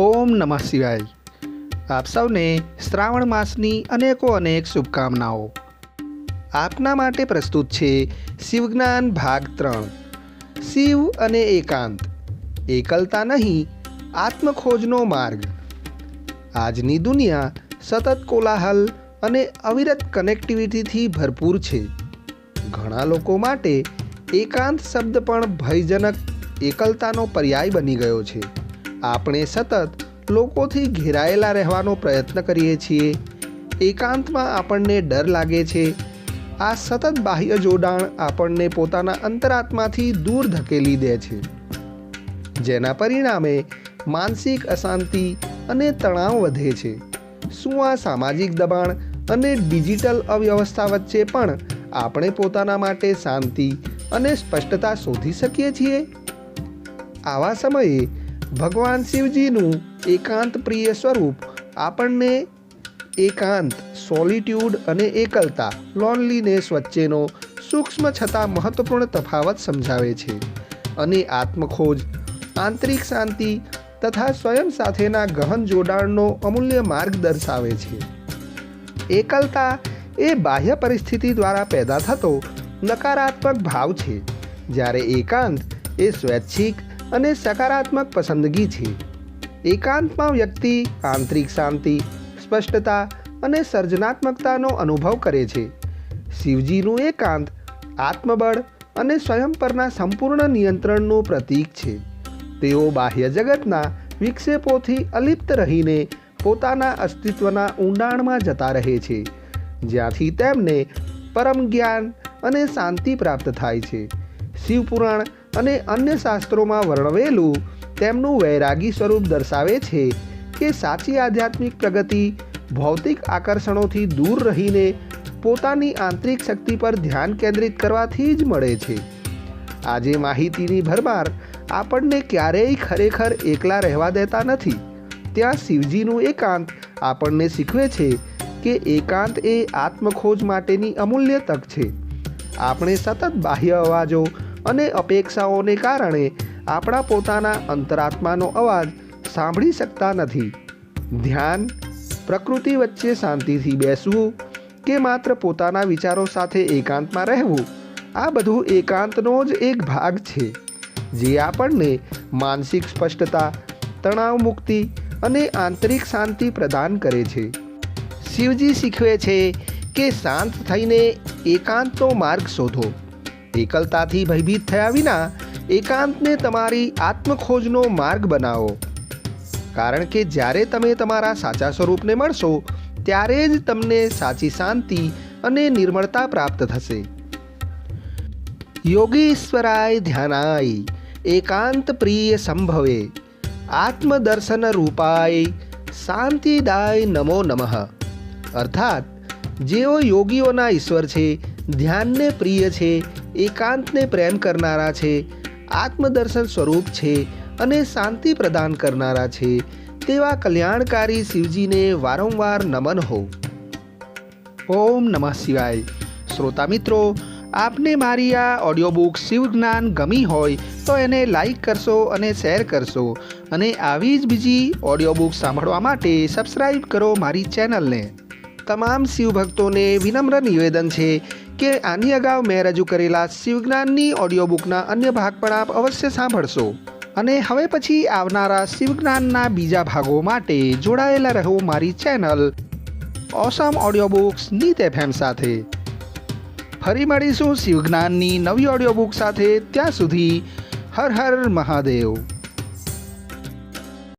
ઓમ નમઃ શિવાય. આપ સૌને શ્રાવણ માસની અનેકો અનેક શુભકામનાઓ. આપના માટે પ્રસ્તુત છે શિવજ્ઞાન ભાગ ત્રણ. શિવ અને એકાંત. એકલતા નહીં, આત્મખોજનો માર્ગ. આજની દુનિયા સતત કોલાહલ અને અવિરત કનેક્ટિવિટીથી ભરપૂર છે. ઘણા લોકો માટે એકાંત શબ્દ પણ ભયજનક, એકલતાનો પર્યાય બની ગયો છે. આપણે સતત લોકોથી ઘેરાયેલા રહેવાનો પ્રયત્ન કરીએ છીએ. એકાંતમાં આપણને ડર લાગે છે. આ સતત બાહ્ય જોડાણ આપણને પોતાના અંતરાત્માથી દૂર ધકેલી દે છે. જેના પરિણામે માનસિક અશાંતિ અને તણાવ વધે છે. શું આ સામાજિક દબાણ અને ડિજિટલ અવ્યવસ્થા વચ્ચે પણ આપણે પોતાના માટે શાંતિ અને સ્પષ્ટતા શોધી શકીએ છીએ? આવા સમયે ભગવાન શિવજીનું એકાંત પ્રિય સ્વરૂપ આપણને એકાંત સોલિટ્યુડ અને એકલતા લોનલીનેસ વચ્ચેનો સૂક્ષ્મ છતાં મહત્વપૂર્ણ તફાવત સમજાવે છે. અને આત્મખોજ, આંતરિક શાંતિ તથા સ્વયં સાથેના ગહન જોડાણનો અમૂલ્ય માર્ગ દર્શાવે છે. એકલતા એ બાહ્ય પરિસ્થિતિ દ્વારા પેદા થતો નકારાત્મક ભાવ છે. જ્યારે એકાંત એ સ્વૈચ્છિક અને સકારાત્મક પસંદગી છે. એકાંતમાં વ્યક્તિ આંતરિક શાંતિ, સ્પષ્ટતા અને સર્જનાત્મકતાનો અનુભવ કરે છે. શિવજીનું એકાંત આત્મબળ અને સ્વયં પરના સંપૂર્ણ નિયંત્રણનું પ્રતીક છે. તેઓ બાહ્ય જગતના વિક્ષેપોથી અલિપ્ત રહીને પોતાના અસ્તિત્વના ઊંડાણમાં જતા રહે છે, જ્યાંથી તેમને પરમ જ્ઞાન અને શાંતિ પ્રાપ્ત થાય છે. શિવપુરાણ અને અન્ય શાસ્ત્રોમાં વર્ણવેલું તેમનું વૈરાગી સ્વરૂપ દર્શાવે છે કે સાચી આધ્યાત્મિક પ્રગતિ ભૌતિક આકર્ષણોથી દૂર રહીને પોતાની આંતરિક શક્તિ પર ધ્યાન કેન્દ્રિત કરવાથી જ મળે છે. આજે માહિતીની ભરમાર આપણને ક્યારેય ખરેખર એકલા રહેવા દેતા નથી. ત્યાં શિવજીનું એકાંત આપણને શીખવે છે કે એકાંત એ આત્મખોજ માટેની અમૂલ્ય તક છે. આપણે સતત બાહ્ય અવાજો અને અપેક્ષાઓને કારણે આપણા પોતાના અંતરાત્માનો અવાજ સાંભળી શકતા નથી. ધ્યાન, પ્રકૃતિ વચ્ચે શાંતિથી બેસવું કે માત્ર પોતાના વિચારો સાથે એકાંતમાં રહેવું, આ બધું એકાંતનો જ એક ભાગ છે, જે આપણને માનસિક સ્પષ્ટતા, તણાવ મુક્તિ અને આંતરિક શાંતિ પ્રદાન કરે છે. શિવજી શીખવે છે કે શાંત થઈને એકાંતનો માર્ગ શોધો. એકલતાથી ભયભીત થયા વિના એકાંતને તમારી આત્મખોજનો માર્ગ બનાવો. કારણ કે જ્યારે તમે તમારા સાચા સ્વરૂપને મળશો, ત્યારે જ તમને સાચી શાંતિ અને નિર્મળતા પ્રાપ્ત થશે. યોગીશ્વરાય ધ્યાનાય, એકાંત પ્રિય સંભવે, આત્મદર્શન રૂપાય, શાંતિદાય નમો નમઃ. અર્થાત, જેઓ યોગીઓના ઈશ્વર છે ધ્યાનને પ્રિય છે, એકાંતને પ્રેમ કરનારા છે, આત્મદર્શન સ્વરૂપ છે અને શાંતિ પ્રદાન કરનારા છે, તેવા કલ્યાણકારી શિવજીને વારંવાર નમન હો. ઓમ નમઃ શિવાય. શ્રોતા મિત્રો, આપને મારી આ ઓડિયો બુક શિવ જ્ઞાન ગમી હોય તો એને લાઈક કરશો અને શેર કરશો અને આવી જ બીજી ઓડિયો બુક સાંભળવા માટે સબસ્ક્રાઈબ કરો મારી ચેનલને. તમામ શિવભક્તોને વિનમ્ર નિવેદન છે કે આની અગાઉ મેં રજૂ કરેલા શિવજ્ઞાનની ઓડિયો બુકના અન્ય ભાગ પણ આપ અવશ્ય સાંભળશો. અને હવે પછી આવનારા શિવજ્ઞાનના બીજા ભાગો માટે જોડાયેલા રહો મારી ચેનલ ઓસમ ઓડિયો બુક્સ નીત એફએમ સાથે. ફરી મળીશું શિવજ્ઞાનની નવી ઓડિયો બુક સાથે ત્યાં સુધી હર હર મહાદેવ.